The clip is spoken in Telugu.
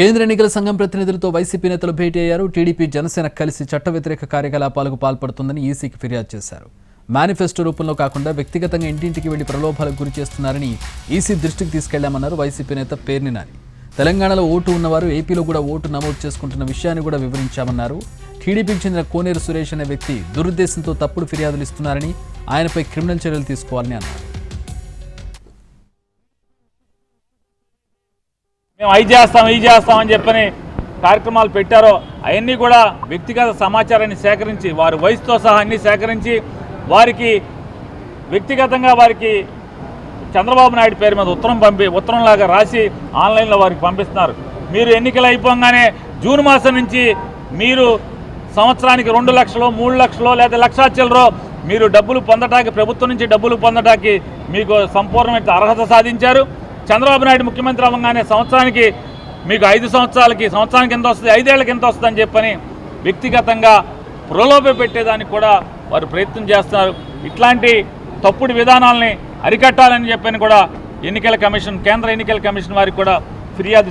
కేంద్ర ఎన్నికల సంఘం ప్రతినిధులతో వైసీపీ నేతలు భేటీ అయ్యారు. టీడీపీ జనసేన కలిసి చట్ట వ్యతిరేక కార్యకలాపాలకు పాల్పడుతుందని ఈసీకి ఫిర్యాదు చేశారు. మేనిఫెస్టో రూపంలో కాకుండా వ్యక్తిగతంగా ఇంటింటికి వెళ్ళి ప్రలోభాలకు గురి చేస్తున్నారని ఈసీ దృష్టికి తీసుకెళ్ళామన్నారు వైసీపీ నేత పేర్ని నాని. తెలంగాణలో ఓటు ఉన్నవారు ఏపీలో కూడా ఓటు నమోదు చేసుకుంటున్న విషయాన్ని కూడా వివరించామన్నారు. టీడీపీకి చెందిన కోనేరు సురేష్ అనే వ్యక్తి దురుద్దేశంతో తప్పుడు ఫిర్యాదులు ఇస్తున్నారని ఆయనపై క్రిమినల్ చర్యలు తీసుకోవాలని అన్నారు. మేము అవి చేస్తాం ఇవి చేస్తామని చెప్పని కార్యక్రమాలు పెట్టారో అవన్నీ కూడా వ్యక్తిగత సమాచారాన్ని సేకరించి వారి వయసుతో సహా అన్ని సేకరించి వారికి వ్యక్తిగతంగా వారికి చంద్రబాబు నాయుడు పేరు మీద ఉత్తరం పంపి ఉత్తరంలాగా రాసి ఆన్లైన్లో వారికి పంపిస్తున్నారు. మీరు ఎన్నికలు అయిపోగానే జూన్ మాసం నుంచి మీరు సంవత్సరానికి రెండు లక్షలు మూడు లక్షలు లేదా లక్షా చిల్లరో మీరు డబ్బులు పొందటానికి ప్రభుత్వం నుంచి డబ్బులు పొందటానికి మీకు సంపూర్ణమైన అర్హత సాధించారు. చంద్రబాబు నాయుడు ముఖ్యమంత్రి అవ్వగానే సంవత్సరానికి మీకు ఐదు సంవత్సరాలకి సంవత్సరానికి ఎంత వస్తుంది ఐదేళ్ళకి ఎంత వస్తుందని చెప్పని వ్యక్తిగతంగా ప్రలోభ పెట్టేదానికి కూడా వారు ప్రయత్నం చేస్తున్నారు. ఇట్లాంటి తప్పుడు విధానాలని అరికట్టాలని చెప్పని కూడా ఎన్నికల కమిషన్ కేంద్ర ఎన్నికల కమిషన్ వారికి కూడా ఫిర్యాదు